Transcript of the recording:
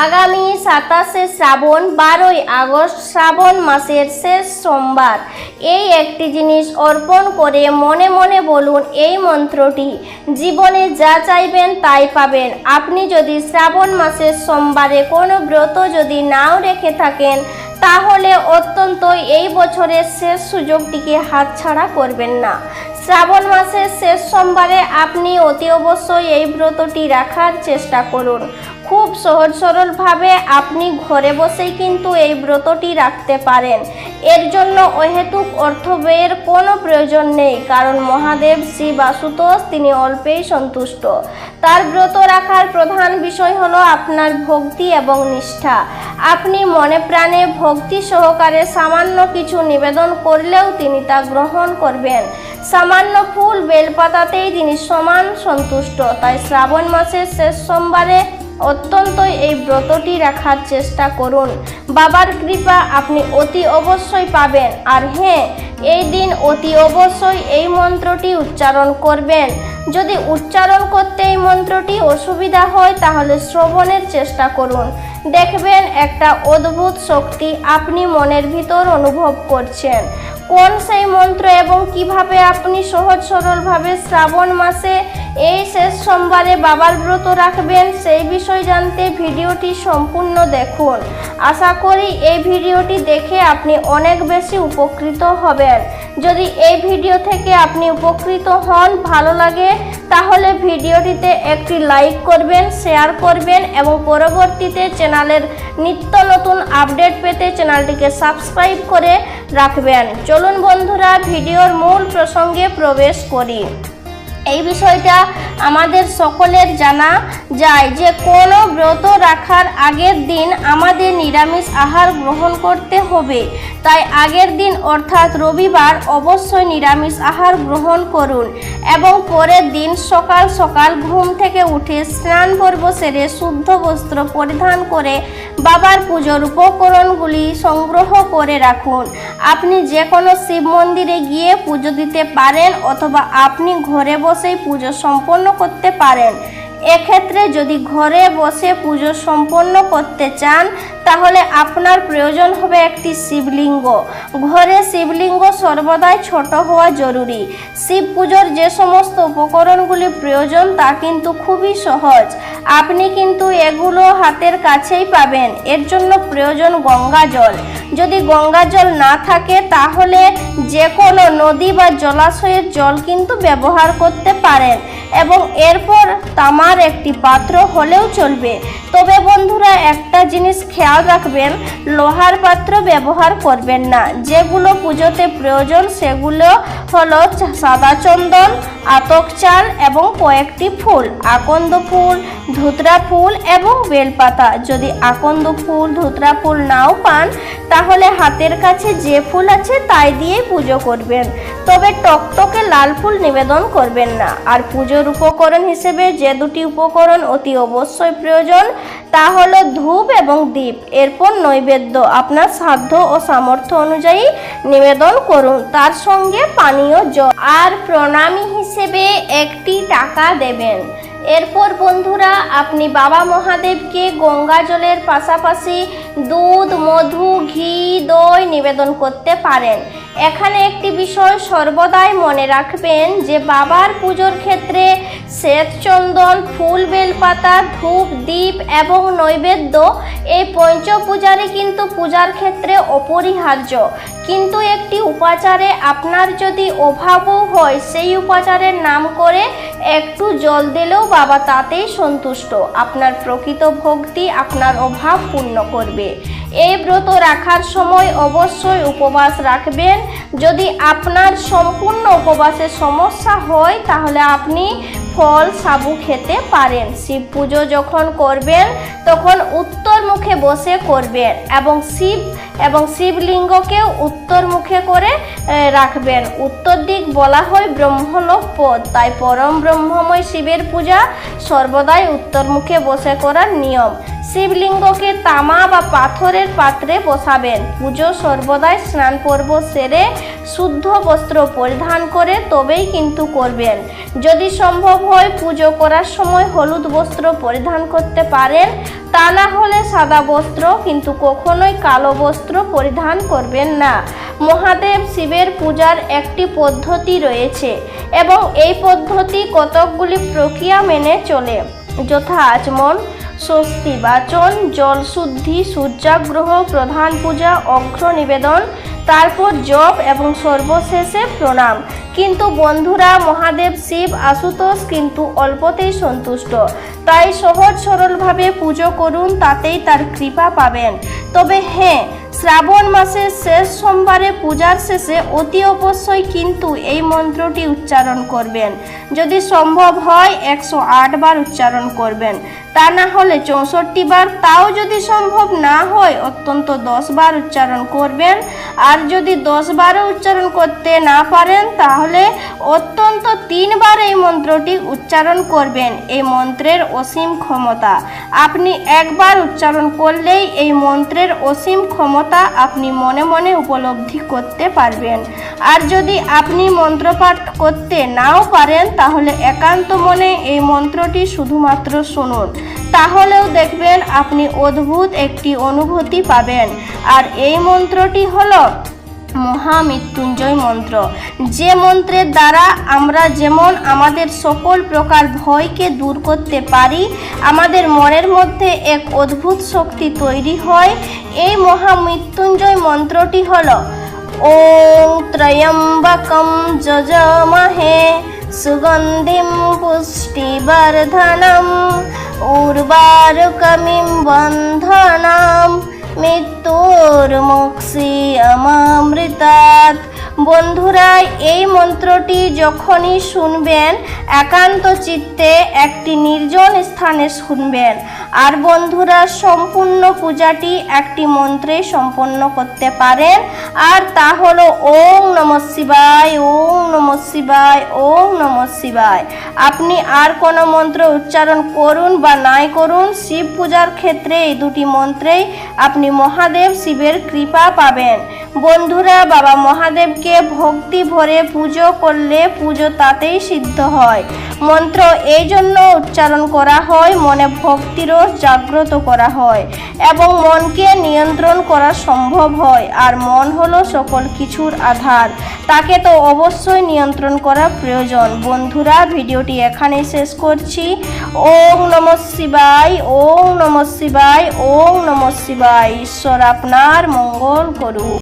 আগামী সাতাশে শ্রাবণ, বারোই আগস্ট, শ্রাবণ মাসের শেষ সোমবার। এই একটি জিনিস অর্পণ করে মনে মনে বলুন এই মন্ত্রটি, জীবনে যা চাইবেন তাই পাবেন। আপনি যদি শ্রাবণ মাসের সোমবারে কোনো ব্রত যদি নাও রেখে থাকেন, তাহলে অত্যন্ত এই বছরের শেষ সুযোগটিকে হাতছাড়া করবেন না। শ্রাবণ মাসের শেষ সোমবারে আপনি অতি অবশ্যই এই ব্রতটি রাখার চেষ্টা করুন। খুব সহজ সরলভাবে আপনি ঘরে বসেই কিন্তু এই ব্রতটি রাখতে পারেন। এর জন্য অহেতুক অর্থ ব্যয়ের কোনো প্রয়োজন নেই, কারণ মহাদেব শ্রী বাসুতোষ তিনি অল্পেই সন্তুষ্ট। তার ব্রত রাখার প্রধান বিষয় হলো আপনার ভক্তি এবং নিষ্ঠা। আপনি মনে প্রাণে ভক্তি সহকারে সামান্য কিছু নিবেদন করলেও তিনি তা গ্রহণ করবেন। সামান্য ফুল, বেলপাতাতেই তিনি সমান সন্তুষ্ট। তাই শ্রাবণ মাসের শেষ সোমবারে অত্যন্ত এই ব্রতটি রাখার চেষ্টা করুন। বাবার কৃপা আপনি অতি অবশ্যই পাবেন। আর হ্যাঁ এই দিন অতি অবশ্যই এই মন্ত্রটি উচ্চারণ করবেন। যদি উচ্চারণ করতে এই মন্ত্রটি অসুবিধা হয়, তাহলে শ্রবণের চেষ্টা করুন। দেখবেন একটা অদ্ভুত শক্তি আপনি মনের ভিতর অনুভব করছেন। কোন সেই মন্ত্র এবং কীভাবে আপনি সহজ সরলভাবে শ্রাবণ মাসে এই শেষ সোমবারে বাবার ব্রত রাখবেন, সেই বিষয় জানতে ভিডিওটি সম্পূর্ণ দেখুন। আশা করি এই ভিডিওটি দেখে আপনি অনেক বেশি উপকৃত হবেন। যদি এই ভিডিও থেকে আপনি উপকৃত হন, ভালো লাগে, তাহলে ভিডিওটিতে একটি লাইক করবেন, শেয়ার করবেন এবং পরবর্তীতে চ্যানেলের নিত্য নতুন আপডেট পেতে চ্যানেলটিকে সাবস্ক্রাইব করে রাখবেন। চলুন বন্ধুরা, ভিডিওর মূল প্রসঙ্গে প্রবেশ করি। এই বিষয়টা আমাদের সকলের জানা যায় যে কোনো ব্রত রাখার আগের দিন আমাদের নিরামিষ আহার গ্রহণ করতে হবে। তাই আগের দিন অর্থাৎ রবিবার অবশ্যই নিরামিষ আহার গ্রহণ করুন এবং পরের দিন সকাল সকাল ঘুম থেকে উঠে স্নান পর্ব সেরে শুদ্ধ বস্ত্র পরিধান করে বাবার পুজোর উপকরণগুলি সংগ্রহ করে রাখুন। আপনি যে কোনো শিব মন্দিরে গিয়ে পুজো দিতে পারেন অথবা আপনি ঘরে বসেই পুজো সম্পন্ন করতে পারেন। এক্ষেত্রে যদি ঘরে বসে পুজো সম্পন্ন করতে চান, তাহলে আপনার প্রয়োজন হবে একটি শিবলিঙ্গ। ঘরে শিবলিঙ্গ সর্বদাই ছোট হওয়া জরুরি। শিব পুজোর যে সমস্ত উপকরণগুলি প্রয়োজন তা কিন্তু খুবই সহজ। আপনি কিন্তু এগুলো হাতের কাছেই পাবেন। এর জন্য প্রয়োজন গঙ্গা জল। যদি গঙ্গা জল না থাকে, তাহলে যে কোনো নদী বা জলাশয়ের জল কিন্তু ব্যবহার করতে পারেন এবং এরপর তামার একটি পাত্র হলেও চলবে। তবে বন্ধুরা, একটা জিনিস খেয়াল রাখবেন, লোহার পাত্র ব্যবহার করবেন না। যেগুলো পুজোতে প্রয়োজন, সেগুলো হলো সাদা চন্দন আতক চাল এবং কয়েকটি ফুল, আকন্দ ফুল, ধুতরা ফুল এবং বেলপাতা। যদি আকন্দ ফুল, ধুতরা ফুল নাও পান, তাহলে হাতের কাছে যে ফুল আছে তাই দিয়ে পুজো করবেন। তবে টকটকে লাল ফুল নিবেদন করবেন না। আর পুজোর উপকরণ হিসেবে যে দুটি উপকরণ অতি অবশ্যই প্রয়োজন, তা হলো ধূপ এবং দীপ। এরপর নৈবেদ্য। আপনার সাধ্য ও সামর্থ্য অনুযায়ী নিবেদন করুন। তার সঙ্গে পানীয় জল। আর প্রণামী হিসেবে একটি টাকা দেবেন। এরপর বন্ধুরা, আপনি বাবা মহাদেবকে গঙ্গা জলের পাশাপাশি দুধ, মধু, ঘি, দই নিবেদন করতে পারেন। এখানে একটি বিষয় সর্বদাই মনে রাখবেন যে বাবার পুজোর ক্ষেত্রে শ্বেতচন্দন ফুল, বেলপাতা, ধূপ দ্বীপ এবং নৈবেদ্য এই পঞ্চপূজারই কিন্তু পূজার ক্ষেত্রে অপরিহার্য। কিন্তু একটি উপাচারে আপনার যদি অভাবও হয়, সেই উপাচারের নাম করে একটু জল দিলেও বাবা তাতেই সন্তুষ্ট। আপনার প্রকৃত ভক্তি আপনার অভাব পূর্ণ করবে। এই ব্রত রাখার সময় অবশ্যই উপবাস রাখবেন। যদি আপনার সম্পূর্ণ উপবাসের সমস্যা হয়, তাহলে আপনি ফল, সাবু খেতে পারেন। শিব পুজো যখন করবেন, তখন উত্তর মুখে বসে করবেন এবং শিব এবং শিবলিঙ্গকেও উত্তর মুখে করে রাখবেন। উত্তর দিক বলা হয় ব্রহ্মলোক পদ, তাই পরম ব্রহ্মময় শিবের পূজা সর্বদাই উত্তর মুখে বসে করার নিয়ম। শিবলিঙ্গকে তামা বা পাথরের পাত্রে বসাবেন। পুজো সর্বদাই স্নান পর্ব সেরে শুদ্ধ বস্ত্র পরিধান করে তবেই কিন্তু করবেন। যদি সম্ভব হয় পুজো করার সময় হলুদ বস্ত্র পরিধান করতে পারেন। তা না হলে সাদা বস্ত্র, কিন্তু কখনোই কালো বস্ত্র পরিধান করবেন না। মহাদেব শিবের পূজার একটি পদ্ধতি রয়েছে এবং এই পদ্ধতি কতকগুলি প্রক্রিয়া মেনে চলে। যথা আচমন স্বস্তি বাচন, জল শুদ্ধি, সূর্যাগ্রহ, প্রধান পূজা, অঘ্র নিবেদন, তারপর জপ এবং সর্বশেষে প্রণাম। কিন্তু বন্ধুরা, মহাদেব শিব, আশুতোষ কিন্তু অল্পতেই সন্তুষ্ট। তাই সহজ সরলভাবে পুজো করুন, তাতেই তার কৃপা পাবেন। তবে হ্যাঁ শ্রাবণ মাসের শেষ সোমবারে পূজার শেষে অতি অবশ্যই কিন্তু এই মন্ত্রটি উচ্চারণ করবেন। যদি সম্ভব হয়, একশো বার উচ্চারণ করবেন। তা না হলে চৌষট্টি বার, তাও যদি সম্ভব না হয়, অত্যন্ত দশ বার উচ্চারণ করবেন। আর যদি দশ বারও উচ্চারণ করতে না পারেন, তাহলে অত্যন্ত তিনবার এই মন্ত্রটি উচ্চারণ করবেন। এই মন্ত্রের অসীম ক্ষমতা। আপনি একবার উচ্চারণ করলেই এই মন্ত্রের অসীম ক্ষমতা আপনি মনে মনে উপলব্ধি করতে পারবেন। আর যদি আপনি মন্ত্রপাঠ করতে নাও পারেন, তাহলে একান্ত মনে এই মন্ত্রটি শুধুমাত্র শুনুন। তাহলেও দেখবেন আপনি অদ্ভুত একটি অনুভূতি পাবেন। আর এই মন্ত্রটি হলো মহামৃত্যুঞ্জয় মন্ত্র। যে মন্ত্রের দ্বারা আমরা যেমন আমাদের সকল প্রকার ভয়কে দূর করতে পারি, আমাদের মনের মধ্যে এক অদ্ভুত শক্তি তৈরি হয়। এই মহামৃত্যুঞ্জয় মন্ত্রটি হল, ওং ত্রয়ম্বকম যজমহে সুগন্ধিম পুষ্টিবর্ধনম, উর্বারুকমিম বন্ধনাম। মৃত্যুর্মুক্ষি আমামৃতাত বন্ধুরা, এই মন্ত্রটি যখনই শুনবেন, একান্ত চিত্তে একটি নির্জন স্থানে শুনবেন। আর বন্ধুরা, সম্পূর্ণ পূজাটি একটি মন্ত্রে সম্পন্ন করতে পারেন। আর তা হলো ওং নম শিবায় ওং নম শিবায় ওং নম শিবায়। আপনি আর কোনো মন্ত্র উচ্চারণ করুন বা নাই করুন, শিব পূজার ক্ষেত্রে এই দুটি মন্ত্রেই আপনি মহাদেব শিবের কৃপা পাবেন। বন্ধুরা, বাবা মহাদেবকে ভক্তি ভরে পুজো করলে পুজো তাতেই সিদ্ধ হয়। মন্ত্র এই জন্য উচ্চারণ করা হয়, মনে ভক্তিরও জাগ্রত করা হয় এবং মনকে নিয়ন্ত্রণ করা সম্ভব হয়। আর মন হলো সকল কিছুর আধার। তাকে তো অবশ্যই নিয়ন্ত্রণ করা প্রয়োজন। বন্ধুরা, ভিডিওটি এখানে শেষ করছি। ওম নম শিবাই ওম নম শিবাই ওম নম শিবায়। ঈশ্বর আপনার মঙ্গল করুক।